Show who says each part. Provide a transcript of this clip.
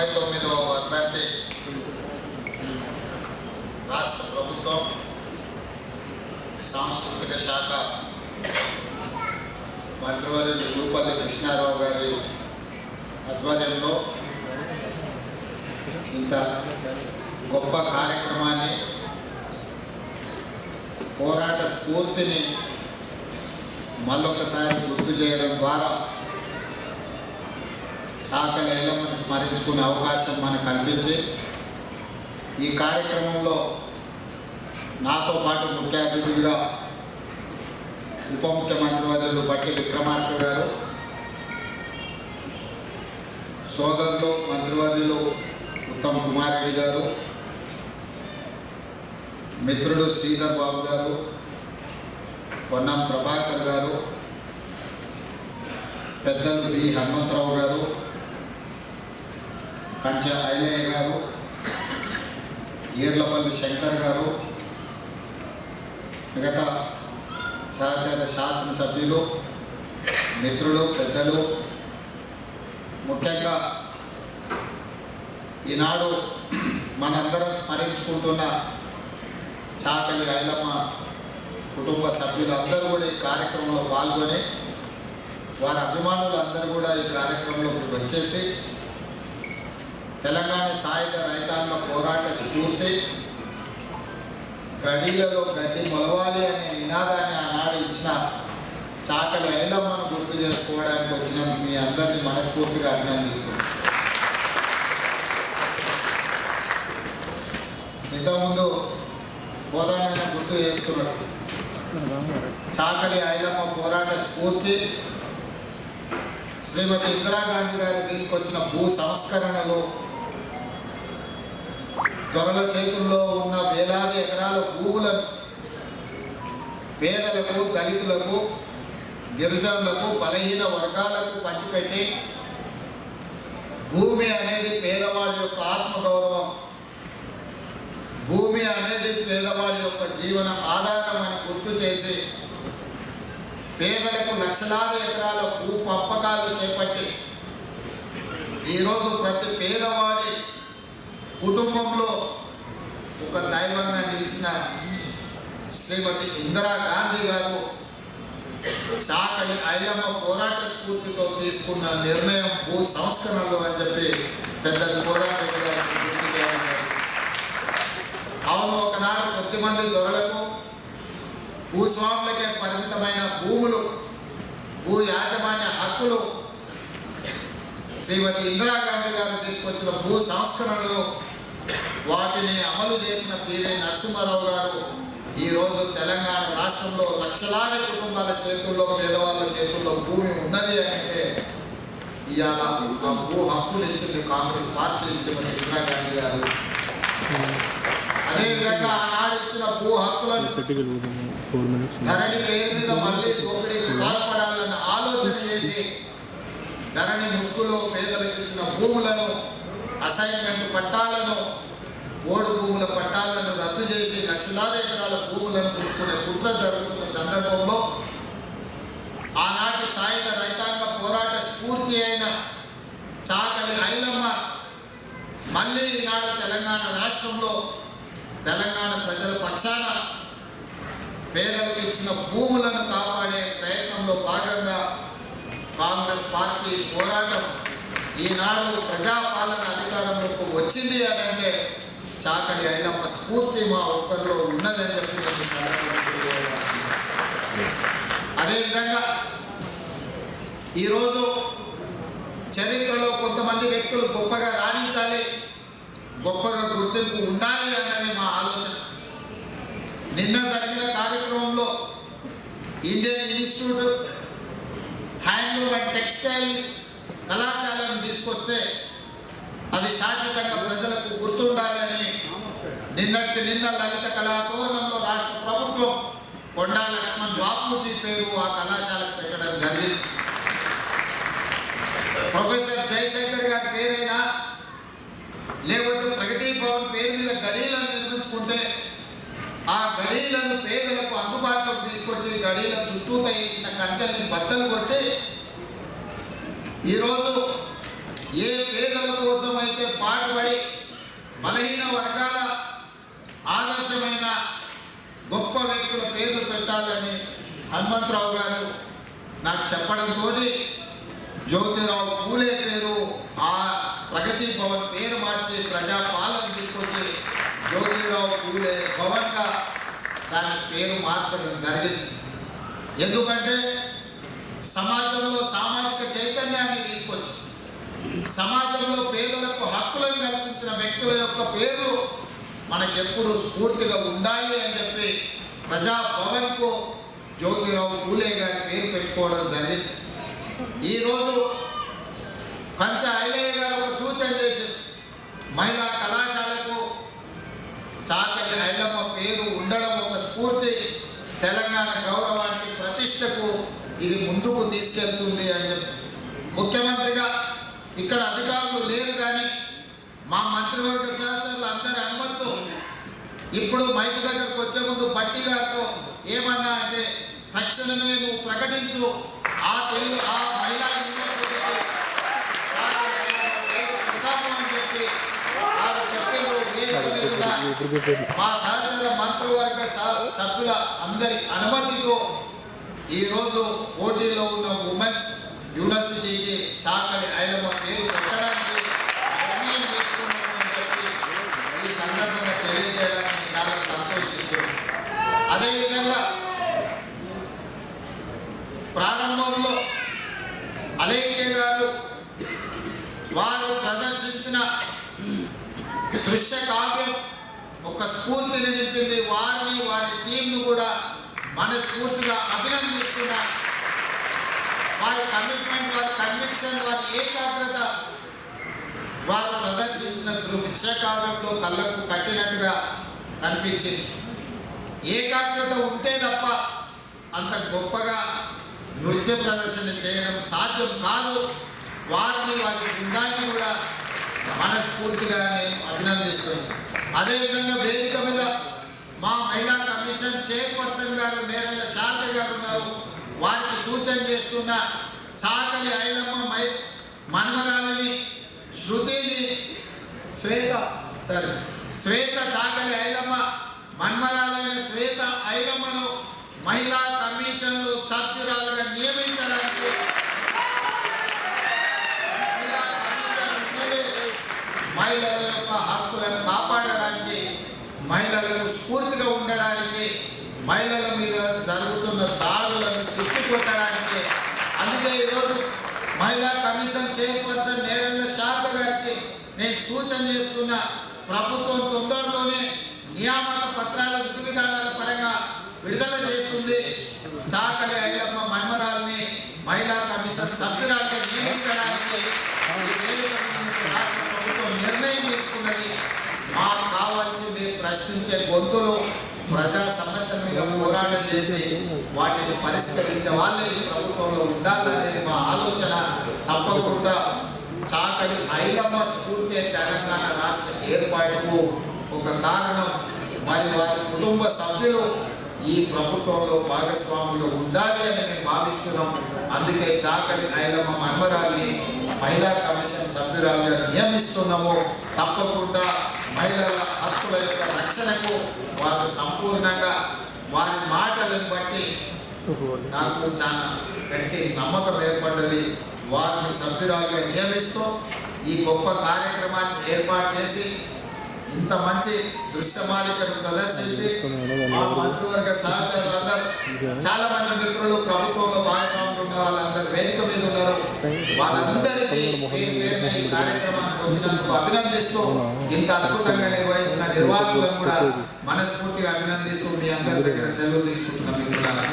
Speaker 1: ముప్పై తొమ్మిదవ వర్ధంతి రాష్ట్ర ప్రభుత్వం సాంస్కృతిక శాఖ మంత్రివర్యులు జూపల్లి కృష్ణారావు గారి ఆధ్వర్యంలో ఇంత గొప్ప కార్యక్రమాన్ని పోరాట స్ఫూర్తిని మళ్ళొకసారి గుర్తు చేయడం ద్వారా చాకలి ఎల్లమ్మని స్మరించుకునే అవకాశం మనకు కల్పించి ఈ కార్యక్రమంలో నాతో పాటు ముఖ్య అతిథులుగా ఉప ముఖ్యమంత్రి వర్యులు బట్టి విక్రమార్క గారు సోదరులు మంత్రివర్యులు ఉత్తమ్ కుమార్ రెడ్డి గారు మిత్రుడు శ్రీధర్ బాబు గారు పొన్నం ప్రభాకర్ గారు పెద్దలు వి హనుమంతరావు గారు కంచ ఐలయ్య గారు ఈర్లపల్లి శంకర్ గారు మిగతా సహచర శాసనసభ్యులు మిత్రులు పెద్దలు ముఖ్యంగా ఈనాడు మనందరం స్మరించుకుంటున్న చాకలి ఐలమ్మ కుటుంబ సభ్యులు అందరూ కూడా ఈ కార్యక్రమంలో పాల్గొని వారి అభిమానులు అందరూ కూడా ఈ కార్యక్రమంలోకి వచ్చేసి తెలంగాణ సాయుధ రైతాంగ పోరాట స్ఫూర్తి. గడిలలో గడ్డి మొలవాలి అనే నినాదాన్ని ఆనాడు ఇచ్చిన చాకలి ఐలమ్మను గుర్తు చేసుకోవడానికి వచ్చిన మీ అందరినీ మనస్ఫూర్తిగా అభినందిస్తున్నాను. ఇంతకుముందు బోధానైనా గుర్తు చేస్తున్నాడు. చాకలి ఐలమ్మ పోరాట స్ఫూర్తి. శ్రీమతి ఇందిరాగాంధీ గారు తీసుకొచ్చిన భూ సంస్కరణలో దొరల చేతుల్లో ఉన్న వేలాది ఎకరాల భూములను పేదలకు దళితులకు గిరిజనులకు బలహీన వర్గాలకు పంచిపెట్టి భూమి అనేది పేదవాడి యొక్క ఆత్మగౌరవం. భూమి అనేది పేదవాడి యొక్క జీవన ఆధారం అని గుర్తు చేసి పేదలకు లక్షలాది ఎకరాల భూ పంపకాలు చేపట్టి ఈరోజు ప్రతి పేదవాడి కుటుంబంలో ఒక దైవంగా నిలిచిన శ్రీమతి ఇందిరా గాంధీ గారు చాకలి ఐలమ్మ పోరాట స్ఫూర్తితో తీసుకున్న నిర్ణయం భూ సంస్కరణలు అని చెప్పి పెద్ద పోరాట అవును ఒకనాడు కొద్దిమంది దొరలకు భూస్వాములకే పరిమితమైన భూములు భూ యాజమాన్య హక్కులు శ్రీమతి ఇందిరాగాంధీ గారు తీసుకొచ్చిన భూ సంస్కరణలు వాటిని అమలు చేసిన పివి నరసింహారావు గారు ఈరోజు తెలంగాణ రాష్ట్రంలో లక్షలాది కుటుంబాల చేతుల్లో పేదవాళ్ళ చేతుల్లో భూమి ఉన్నది అంటే ఇవాళ ఆ భూ హక్కులు ఇచ్చింది కాంగ్రెస్ పార్టీ శ్రీమతి ఇందిరాగాంధీ గారు. అదేవిధంగా ఆనాడు ఇచ్చిన భూ హక్కులను ధరణి పేరు మీద మళ్ళీ దోపిడీకి పాల్పడాలని ఆలోచన చేసి ధరణి ముసుగులో పేదలకు ఇచ్చిన భూములను అసైన్మెంట్ పట్టాలను ఓడు భూముల పట్టాలను రద్దు చేసి లక్షలాది ఎకరాల భూములను పుచ్చుకునే కుట్ర జరుగుతున్న సందర్భంలో ఆనాటి సాయుధ రైతాంగ పోరాట స్ఫూర్తి అయిన చాకలి ఐలమ్మ మళ్ళీ ఈనాడు తెలంగాణ రాష్ట్రంలో తెలంగాణ ప్రజల పక్షాన పేదలకు ఇచ్చిన భూములను కాపాడే ప్రయత్నంలో భాగంగా కాంగ్రెస్ పార్టీ పోరాటం ఈనాడు ప్రజాపాలన అధికారంలోకి వచ్చింది అని అంటే చాకలి అయినప్ప స్ఫూర్తి మా ఒక్కరిలో ఉన్నదని చెప్పి నేను అదేవిధంగా ఈరోజు చరిత్రలో కొంతమంది వ్యక్తులు గొప్పగా రాణించాలి గొప్పగా గుర్తింపు ఉండాలి అన్నది మా ఆలోచన. నిన్న జరిగిన కార్యక్రమంలో Indian institute handloom and textile కళాశాలను తీసుకొస్తే అది శాశ్వతంగా ప్రజలకు గుర్తుండాలని నిన్నటి నిన్న లలిత కళాతోరణంలో రాష్ట్ర ప్రభుత్వం కొండా లక్ష్మణ్ బాపూజీ పేరు ఆ కళాశాలకు పెట్టడం జరిగింది. ప్రొఫెసర్ జయశంకర్ గారి పేరైనా లేకపోతే ప్రగతి భవన్ పేరు మీద గడీలను నిర్మించుకుంటే ఆ గడీలను పేదలకు అందుబాటులోకి తీసుకొచ్చి గడీల చుట్టూత వేసిన కంచెల్ని బద్దలు కొట్టి ఈరోజు ఏ పేదల కోసం అయితే పాటుపడి బలహీన వర్గాల ఆదర్శమైన గొప్ప వ్యక్తుల పేర్లు పెట్టాలని హనుమంతరావు గారు నాకు చెప్పడంతో జ్యోతిరావు పూలే పేరు ఆ ప్రగతి భవన్ పేరు మార్చి ప్రజాపాలన తీసుకొచ్చి జ్యోతిరావు పూలే భవన్గా దాని పేరు మార్చడం జరిగింది. ఎందుకంటే సమాజంలో సామాజిక చైతన్యాన్ని తీసుకొచ్చి సమాజంలో పేదలకు హక్కులను కల్పించిన వ్యక్తుల యొక్క పేర్లు మనకెప్పుడు స్ఫూర్తిగా ఉండాలి అని చెప్పి ప్రజాభవన్కు జ్యోతిరావు పూలే గారి పేరు పెట్టుకోవడం జరిగింది. ఈరోజు కంచ ఐలయ్య గారు ఒక సూచన చేసింది మహిళా కళాశాలకు చాకలి ఐలమ్మ పేరు ఉండడం ఒక స్ఫూర్తి తెలంగాణ గౌరవానికి ఇది ముందుకు తీసుకెళ్తుంది అని చెప్పి. ముఖ్యమంత్రిగా ఇక్కడ అధికారులు లేరు కానీ మా మంత్రివర్గ సహచరులు అందరి అనుమతితో ఇప్పుడు మైక్ దగ్గరకు వచ్చే ముందు పట్టి గారితో ఏమన్నా అంటే తక్షణమే నువ్వు ప్రకటించు. ఆ తెలుగు ఆ మహిళా యూనివర్సిటీకి అని చెప్పి వారు చెప్పిన మా సహచర మంత్రివర్గ సభ్యుల అందరి అనుమతితో ఈరోజు పోటీలో ఉన్న ఉమెన్స్ యూనివర్సిటీకి చాలా ఆయన మా పేరు పెట్టడానికి నిర్ణయం తీసుకున్నామని చెప్పి ఈ సందర్భంగా తెలియజేయడానికి చాలా సంతోషిస్తున్నాం. అదేవిధంగా ప్రారంభంలో అలేఖ్య గారు వారు ప్రదర్శించిన దృశ్య కావ్యం ఒక స్ఫూర్తిని నింపింది. వారిని వారి టీంను కూడా మనస్ఫూర్తిగా అభినందిస్తున్నా. వారి కమిట్మెంట్ వారి కన్విక్షన్ వారి ఏకాగ్రత వారు ప్రదర్శించిన దృశ్య కళ్ళకు కట్టినట్టుగా కనిపించింది. ఏకాగ్రత ఉంటే తప్ప అంత గొప్పగా నృత్య ప్రదర్శన చేయడం సాధ్యం కాదు. వారిని వారి బృందాన్ని కూడా మనస్ఫూర్తిగా నేను అభినందిస్తున్నాను. అదేవిధంగా వేదిక మీద మా మహిళా కమిషన్ చైర్పర్సన్ గారు నేరళ్ళ శారద గారు ఉన్నారు. వారికి సూచన చేస్తున్న చాకలి ఐలమ్మ మై మనవరాలిని శృతిని శ్వేత సరే శ్వేత చాకలి ఐలమ్మ మన్మరాలైన శ్వేత ఐలమ్మను మహిళా కమిషన్లో సభ్యురాలుగా నియమించడానికి మహిళా కమిషన్ ఉన్నదే మహిళల యొక్క హక్కులను కాపాడడానికి మహిళలకు స్ఫూర్తిగా ఉండడానికి మహిళల మీద జరుగుతున్న దాడులను తిప్పికొట్టడానికి. అందుకే ఈరోజు మహిళా కమిషన్ చైర్పర్సన్ నేరన్న శారద గారికి నేను సూచన చేస్తున్న ప్రభుత్వం తొందరలోనే నియామక పత్రాల విధి విధానాల పరంగా విడుదల చేస్తుంది. చాకలి ఐలమ్మ మన్మరాల్ని మహిళా కమిషన్ సభ్యురాలుగా నియమించడానికి రాష్ట్ర ప్రభుత్వం నిర్ణయం తీసుకున్నది. మాకు కావాల్సింది ప్రశ్నించే గొంతులు ప్రజా సమస్యల మీద పోరాటం చేసి వాటిని పరిష్కరించే వాళ్ళే ఈ ప్రభుత్వంలో ఉండాలనేది మా ఆలోచన. తప్పకుండా చాకటి ఐలమ్మ స్ఫూర్తి తెలంగాణ రాష్ట్ర ఏర్పాటుకు ఒక కారణం. మరి వారి కుటుంబ సభ్యులు ఈ ప్రభుత్వంలో భాగస్వాములు ఉండాలి అని మేము భావిస్తున్నాం. అందుకే చాకలి ఐలమ్మ మన్మరాల్ని మహిళా కమిషన్ సభ్యురాలుగా నియమిస్తున్నాము. తప్పకుండా మహిళల రక్షణకు వారు సంపూర్ణంగా వారి మాటలను బట్టి నాకు చాలా గట్టి నమ్మకం ఏర్పడ్డది. వారిని సభ్యురాలుగా నియమిస్తూ ఈ గొప్ప కార్యక్రమాన్ని ఏర్పాటు చేసి ఇంత మంచి దృశ్యమాలికను ప్రదర్శించి మా మంత్రివర్గ సహచరులందరూ చాలా మంది మిత్రులు ప్రభుత్వంలో భాగస్వాములు ఉన్న వాళ్ళందరూ వేదిక మీద ఉన్నారు. వాళ్ళందరికీ పేరు పేరున ఈ కార్యక్రమానికి వచ్చినందుకు అభినందిస్తూ ఇంత అద్భుతంగా నిర్వహించారు. నిర్వాహకులను కూడా మనస్ఫూర్తిగా అభినందిస్తూ మీ అందరి దగ్గర సెలవు తీసుకుంటున్న. మిత్రులారా